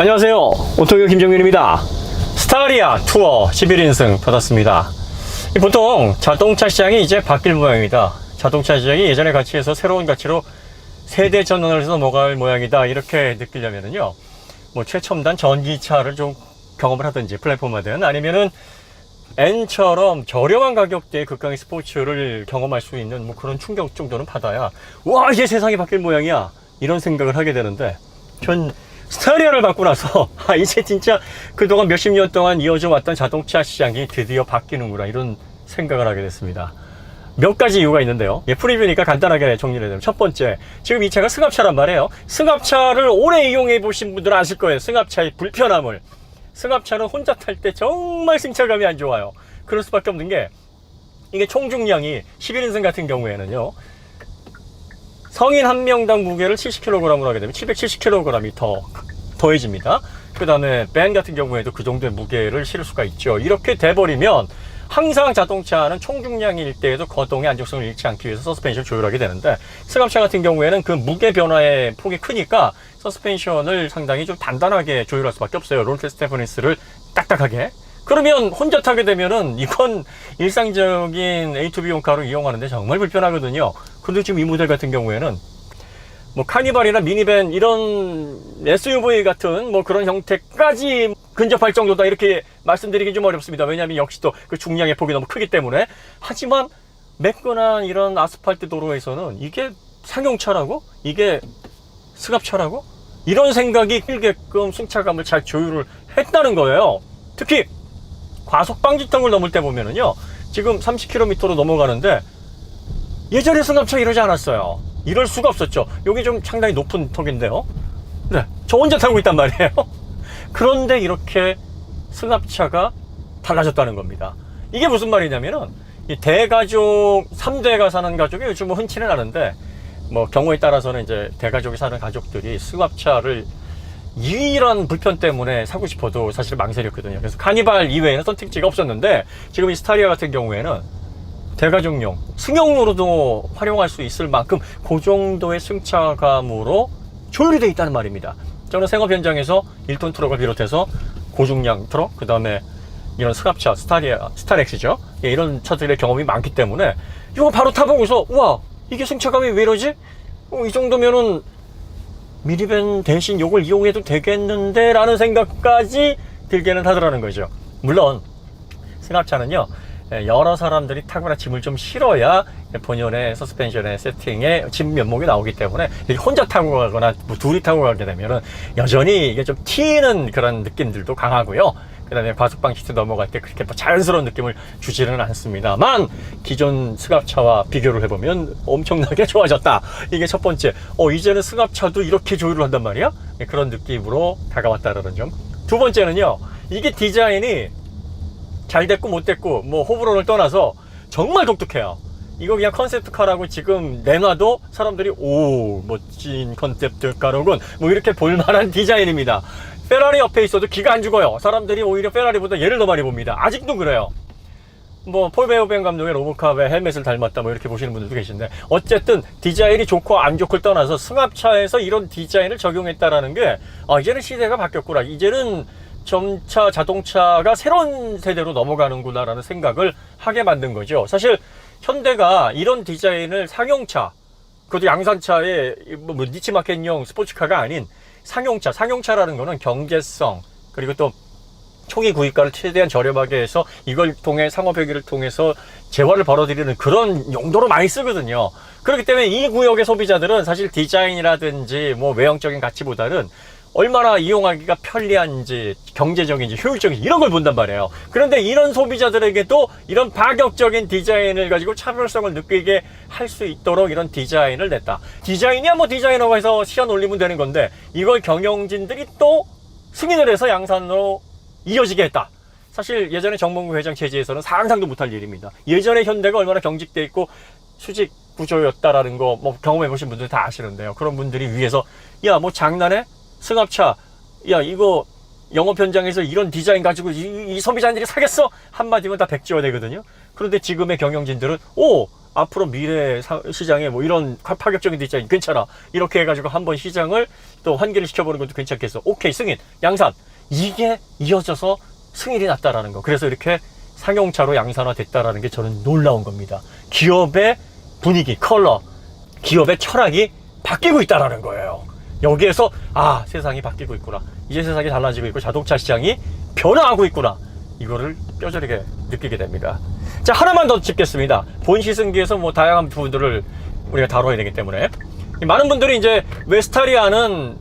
안녕하세요. 오토교 김정윤입니다. 스타리아 투어 11인승 받았습니다. 이 보통 자동차 시장이 이제 바뀔 모양이다. 자동차 시장이 예전의 가치에서 새로운 가치로 세대 전환을 해서 넘어갈 모양이다. 이렇게 느끼려면은요. 뭐 최첨단 전기차를 좀 경험을 하든지 플랫폼하든 아니면은 N처럼 저렴한 가격대의 극강의 스포츠를 경험할 수 있는 뭐 그런 충격 정도는 받아야 와 이제 세상이 바뀔 모양이야 이런 생각을 하게 되는데 전 스타리아를 받고 나서 아 이제 진짜 그동안 몇십 년 동안 이어져 왔던 자동차 시장이 드디어 바뀌는구나 이런 생각을 하게 됐습니다. 몇 가지 이유가 있는데요. 예, 프리뷰니까 간단하게 정리를 해드리면 첫 번째, 지금 이 차가 승합차란 말이에요. 승합차를 오래 이용해 보신 분들은 아실 거예요. 승합차의 불편함을. 승합차는 혼자 탈 때 정말 승차감이 안 좋아요. 그럴 수밖에 없는 게 이게 총중량이 11인승 같은 경우에는요. 성인 한 명당 무게를 70kg으로 하게 되면 770kg이 더 더해집니다. 그 다음에 밴 같은 경우에도 그 정도의 무게를 실을 수가 있죠. 이렇게 돼버리면 항상 자동차는 총중량일 때에도 거동의 안정성을 잃지 않기 위해서 서스펜션을 조율하게 되는데 승합차 같은 경우에는 그 무게 변화의 폭이 크니까 서스펜션을 상당히 좀 단단하게 조율할 수밖에 없어요. 롤테 스테퍼니스를 딱딱하게. 그러면 혼자 타게 되면은 이건 일상적인 A2B용 카로 이용하는데 정말 불편하거든요. 근데 지금 이 모델 같은 경우에는 뭐 카니발이나 미니밴 이런 SUV 같은 뭐 그런 형태까지 근접할 정도다 이렇게 말씀드리긴 좀 어렵습니다. 왜냐하면 역시 또 그 중량의 폭이 너무 크기 때문에 하지만 매끈한 이런 아스팔트 도로에서는 이게 상용차라고 이게 승합차라고 이런 생각이 들게끔 승차감을 잘 조율을 했다는 거예요. 특히 과속 방지턱을 넘을 때 보면은요 지금 30km로 넘어가는데 예전에 승합차 이러지 않았어요. 이럴 수가 없었죠. 여기 좀 상당히 높은 턱인데요. 네, 저 혼자 타고 있단 말이에요. 그런데 이렇게 승합차가 달라졌다는 겁니다. 이게 무슨 말이냐면은 이 대가족 3대가 사는 가족이 요즘 뭐 흔치는 않은데 뭐 경우에 따라서는 이제 대가족이 사는 가족들이 승합차를 이런 불편 때문에 사고 싶어도 사실 망설였거든요. 그래서 카니발 이외에는 선택지가 없었는데 지금 이 스타리아 같은 경우에는 대가족용 승용으로도 활용할 수 있을 만큼 그 정도의 승차감으로 조율이 되어 있다는 말입니다. 저는 생업 현장에서 1톤 트럭을 비롯해서 고중량 트럭, 그 다음에 이런 승합차, 스타리아, 스타렉스죠. 예, 이런 차들의 경험이 많기 때문에 이거 바로 타보고서 와 이게 승차감이 왜 이러지? 어, 이 정도면은 미니밴 대신 이걸 이용해도 되겠는데 라는 생각까지 들게는 하더라는 거죠. 물론 승합차는요 예, 여러 사람들이 타거나 짐을 좀 실어야 본연의 서스펜션의 세팅에 짐 면목이 나오기 때문에 혼자 타고 가거나 뭐 둘이 타고 가게 되면은 여전히 이게 좀 튀는 그런 느낌들도 강하고요. 그 다음에 과속방 시트 넘어갈 때 그렇게 뭐 자연스러운 느낌을 주지는 않습니다만 기존 승합차와 비교를 해보면 엄청나게 좋아졌다. 이게 첫 번째. 어, 이제는 승합차도 이렇게 조율을 한단 말이야? 네, 그런 느낌으로 다가왔다라는 점. 두 번째는요. 이게 디자인이 잘 됐고 못 됐고 뭐 호불호를 떠나서 정말 독특해요. 이거 그냥 컨셉트카라고 지금 내놔도 사람들이 오 멋진 컨셉트카로군 뭐 이렇게 볼만한 디자인입니다. 페라리 옆에 있어도 기가 안 죽어요. 사람들이 오히려 페라리보다 얘를 더 많이 봅니다. 아직도 그래요. 뭐 폴 베오벤 감독의 로보캅의 헬멧을 닮았다 뭐 이렇게 보시는 분들도 계신데 어쨌든 디자인이 좋고 안 좋고를 떠나서 승합차에서 이런 디자인을 적용했다라는 게 아, 이제는 시대가 바뀌었구나. 이제는 점차 자동차가 새로운 세대로 넘어가는구나라는 생각을 하게 만든 거죠. 사실 현대가 이런 디자인을 상용차, 그것도 양산차의 뭐 니치마켓용 스포츠카가 아닌 상용차, 상용차라는 거는 경제성 그리고 또 초기 구입가를 최대한 저렴하게 해서 이걸 통해 상업회계를 통해서 재화를 벌어들이는 그런 용도로 많이 쓰거든요. 그렇기 때문에 이 구역의 소비자들은 사실 디자인이라든지 뭐 외형적인 가치보다는 얼마나 이용하기가 편리한지 경제적인지 효율적인지 이런 걸 본단 말이에요. 그런데 이런 소비자들에게도 이런 파격적인 디자인을 가지고 차별성을 느끼게 할 수 있도록 이런 디자인을 냈다. 디자인이야 뭐 디자이너가 해서 시연 올리면 되는 건데 이걸 경영진들이 또 승인을 해서 양산으로 이어지게 했다. 사실 예전에 정몽구 회장 체제에서는 상상도 못할 일입니다. 예전에 현대가 얼마나 경직돼 있고 수직 구조였다라는 거 뭐 경험해 보신 분들 다 아시는데요. 그런 분들이 위해서 야 뭐 장난해? 승합차 야 이거 영업 현장에서 이런 디자인 가지고 이, 이 소비자들이 사겠어? 한마디면 다 백지화 되거든요. 그런데 지금의 경영진들은 오 앞으로 미래 사- 시장에 뭐 이런 파- 파격적인 데 있잖아. 괜찮아. 이렇게 해가지고 한번 시장을 또 환기를 시켜보는 것도 괜찮겠어. 오케이, 승인. 양산. 이게 이어져서 승인이 났다라는 거. 그래서 이렇게 상용차로 양산화 됐다라는 게 저는 놀라운 겁니다. 기업의 분위기, 컬러, 기업의 철학이 바뀌고 있다라는 거예요. 여기에서 아 세상이 바뀌고 있구나. 이제 세상이 달라지고 있고 자동차 시장이 변화하고 있구나. 이거를 뼈저리게 느끼게 됩니다. 자 하나만 더 짚겠습니다. 본 시승기에서 뭐 다양한 부분들을 우리가 다뤄야 되기 때문에 이 많은 분들이 이제 웨스타리아는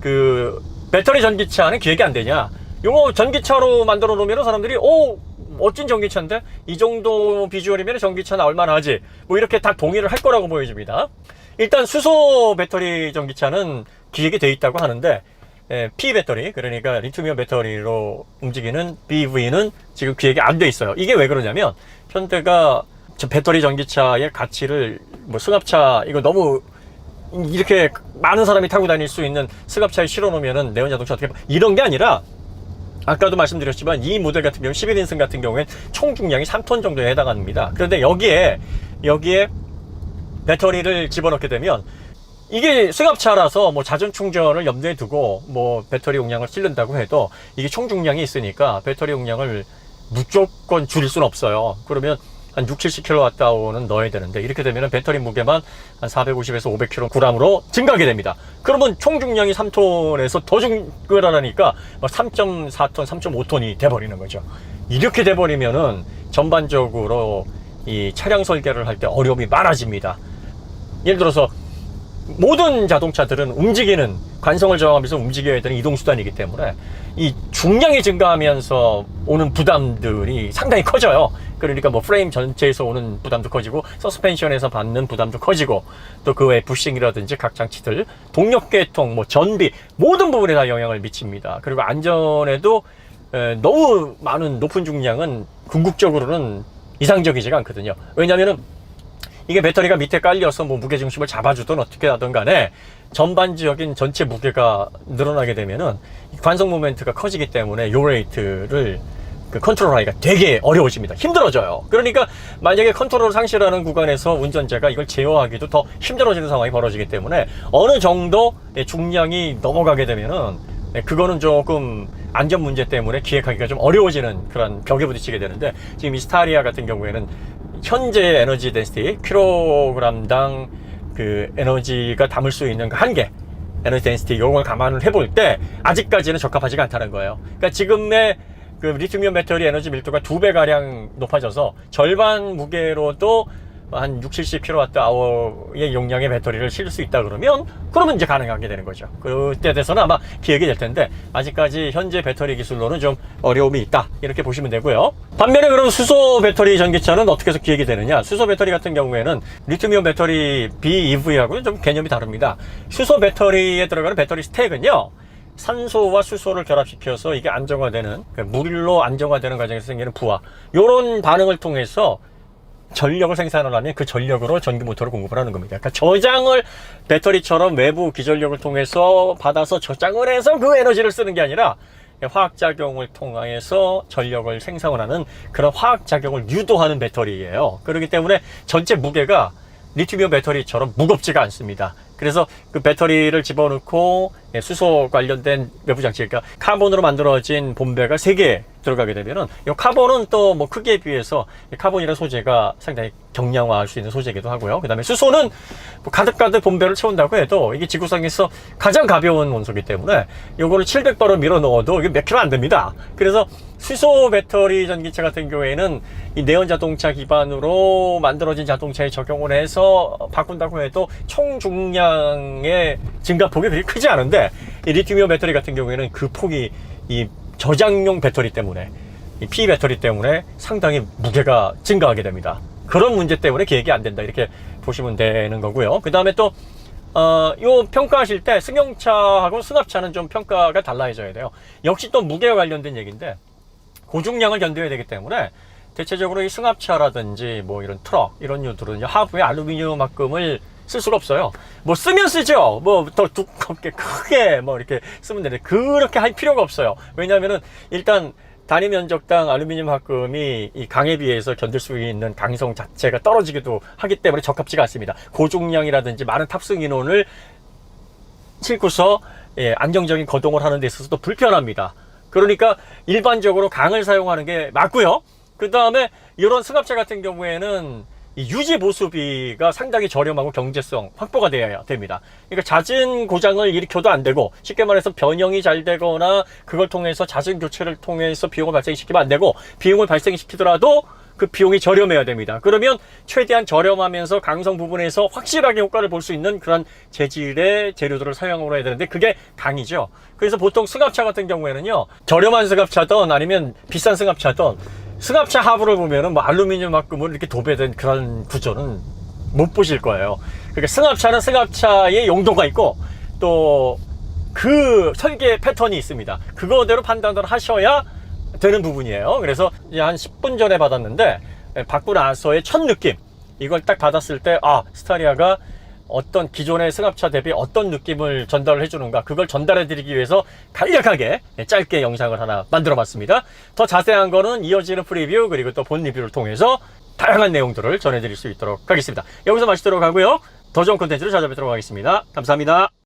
그 배터리 전기차는 기획이 안 되냐? 요거 전기차로 만들어 놓으면 사람들이 오 멋진 전기차인데 이 정도 비주얼이면 전기차는 얼마나 하지? 뭐 이렇게 다 동의를 할 거라고 보여집니다. 일단 수소 배터리 전기차는 기획이 돼 있다고 하는데 예, P 배터리 그러니까 리튬이온 배터리로 움직이는 BV는 지금 기획이 안 돼 있어요. 이게 왜 그러냐면 현대가 저 배터리 전기차의 가치를 뭐 승합차 이거 너무 이렇게 많은 사람이 타고 다닐 수 있는 승합차에 실어 놓으면은 내연 자동차 어떻게 봐? 이런 게 아니라 아까도 말씀드렸지만 이 모델 같은 경우 11인승 같은 경우엔 총 중량이 3톤 정도에 해당합니다. 그런데 여기에 여기에 배터리를 집어넣게 되면 이게 승합차라서 뭐 자전 충전을 염두에 두고 뭐 배터리 용량을 실른다고 해도 이게 총 중량이 있으니까 배터리 용량을 무조건 줄일 수는 없어요. 그러면 한 6, 70kWh는 넣어야 되는데 이렇게 되면 배터리 무게만 한 450에서 500kg으로 증가하게 됩니다. 그러면 총 중량이 3톤에서 더 증가하니까 3.4톤, 3.5톤이 돼버리는 거죠. 이렇게 돼버리면은 전반적으로 이 차량 설계를 할 때 어려움이 많아집니다. 예를 들어서 모든 자동차들은 움직이는 관성을 저항하면서 움직여야 되는 이동수단이기 때문에 이 중량이 증가하면서 오는 부담들이 상당히 커져요. 그러니까 뭐 프레임 전체에서 오는 부담도 커지고 서스펜션에서 받는 부담도 커지고 또 그 외 부싱이라든지 각 장치들 동력계통 뭐 전비 모든 부분에 다 영향을 미칩니다. 그리고 안전에도 에, 너무 많은 높은 중량은 궁극적으로는 이상적이지가 않거든요. 왜냐하면은 이게 배터리가 밑에 깔려서 뭐 무게 중심을 잡아주든 어떻게 하든 간에 전반적인 전체 무게가 늘어나게 되면은 이 관성 모멘트가 커지기 때문에 요 레이트를 그 컨트롤하기가 되게 어려워집니다. 힘들어져요. 그러니까 만약에 컨트롤을 상실하는 구간에서 운전자가 이걸 제어하기도 더 힘들어지는 상황이 벌어지기 때문에 어느 정도 중량이 넘어가게 되면은 네, 그거는 조금 안전 문제 때문에 기획하기가 좀 어려워지는 그런 벽에 부딪히게 되는데 지금 이 스타리아 같은 경우에는 현재 에너지 덴시티 킬로그램당 그 에너지가 담을 수 있는 그 한계 에너지 덴시티 이걸 감안을 해볼 때 아직까지는 적합하지가 않다는 거예요. 그러니까 지금의 그 리튬이온 배터리 에너지 밀도가 두 배 가량 높아져서 절반 무게로도 한 6, 70kWh의 용량의 배터리를 실을 수 있다 그러면 그러면 이제 가능하게 되는 거죠. 그때 돼서는 아마 기획이 될 텐데 아직까지 현재 배터리 기술로는 좀 어려움이 있다 이렇게 보시면 되고요. 반면에 그럼 수소 배터리 전기차는 어떻게 해서 기획이 되느냐? 수소 배터리 같은 경우에는 리튬이온 배터리 BEV하고는 좀 개념이 다릅니다. 수소 배터리에 들어가는 배터리 스택은요. 산소와 수소를 결합시켜서 이게 안정화되는 그러니까 물로 안정화되는 과정에서 생기는 부하 이런 반응을 통해서 전력을 생산을 하면 그 전력으로 전기 모터를 공급을 하는 겁니다. 그러니까 저장을 배터리처럼 외부 기전력을 통해서 받아서 저장을 해서 그 에너지를 쓰는 게 아니라 화학작용을 통해서 전력을 생성을 하는 그런 화학작용을 유도하는 배터리예요. 그렇기 때문에 전체 무게가 리튬이온 배터리처럼 무겁지가 않습니다. 그래서 그 배터리를 집어넣고 예, 수소 관련된 외부 장치, 그러니까 카본으로 만들어진 본배가 3개 들어가게 되면은 이 카본은 또 뭐 크기에 비해서 이 카본이라는 소재가 상당히 경량화할 수 있는 소재이기도 하고요. 그 다음에 수소는 뭐 가득가득 본배를 채운다고 해도 이게 지구상에서 가장 가벼운 원소이기 때문에 요거를 700바로 밀어 넣어도 이게 몇 킬로 안 됩니다. 그래서 수소 배터리 전기차 같은 경우에는 이 내연 자동차 기반으로 만들어진 자동차에 적용을 해서 바꾼다고 해도 총 중량의 증가폭이 그리 크지 않은데 이 리튬이온 배터리 같은 경우에는 그 폭이 이 저장용 배터리 때문에 이 P 배터리 때문에 상당히 무게가 증가하게 됩니다. 그런 문제 때문에 계획이 안 된다 이렇게 보시면 되는 거고요. 그 다음에 또 어, 요 평가하실 때 승용차하고 승합차는 좀 평가가 달라져야 돼요. 역시 또 무게와 관련된 얘기인데 고중량을 견뎌야 되기 때문에 대체적으로 이 승합차라든지 뭐 이런 트럭 이런 유들은 하부에 알루미늄 합금을 쓸 수가 없어요. 뭐 쓰면 쓰죠. 뭐 더 두껍게 크게 뭐 이렇게 쓰면 되는데 그렇게 할 필요가 없어요. 왜냐하면은 일단 단위 면적당 알루미늄 합금이 이 강에 비해서 견딜 수 있는 강성 자체가 떨어지기도 하기 때문에 적합지가 않습니다. 고중량이라든지 많은 탑승 인원을 싣고서 예, 안정적인 거동을 하는 데 있어서도 불편합니다. 그러니까 일반적으로 강을 사용하는 게 맞고요. 그 다음에 이런 승합차 같은 경우에는 이 유지 보수비가 상당히 저렴하고 경제성 확보가 되어야 됩니다. 그러니까 잦은 고장을 일으켜도 안 되고 쉽게 말해서 변형이 잘 되거나 그걸 통해서 잦은 교체를 통해서 비용을 발생시키면 안 되고 비용을 발생시키더라도 그 비용이 저렴해야 됩니다. 그러면 최대한 저렴하면서 강성 부분에서 확실하게 효과를 볼 수 있는 그런 재질의 재료들을 사용을 해야 되는데 그게 강이죠. 그래서 보통 승합차 같은 경우에는요. 저렴한 승합차든 아니면 비싼 승합차든 승합차 하부를 보면은 뭐 알루미늄 합금으로 이렇게 도배된 그런 구조는 못 보실 거예요. 그러니까 승합차는 승합차의 용도가 있고 또 그 설계 패턴이 있습니다. 그거대로 판단을 하셔야 되는 부분이에요. 그래서 이제 한 10분 전에 받았는데 예, 받고 나서의 첫 느낌 이걸 딱 받았을 때 아 스타리아가 어떤 기존의 승합차 대비 어떤 느낌을 전달을 해주는가 그걸 전달해 드리기 위해서 간략하게 예, 짧게 영상을 하나 만들어 봤습니다. 더 자세한 거는 이어지는 프리뷰 그리고 또 본 리뷰를 통해서 다양한 내용들을 전해드릴 수 있도록 하겠습니다. 여기서 마치도록 하고요. 더 좋은 콘텐츠로 찾아뵙도록 하겠습니다. 감사합니다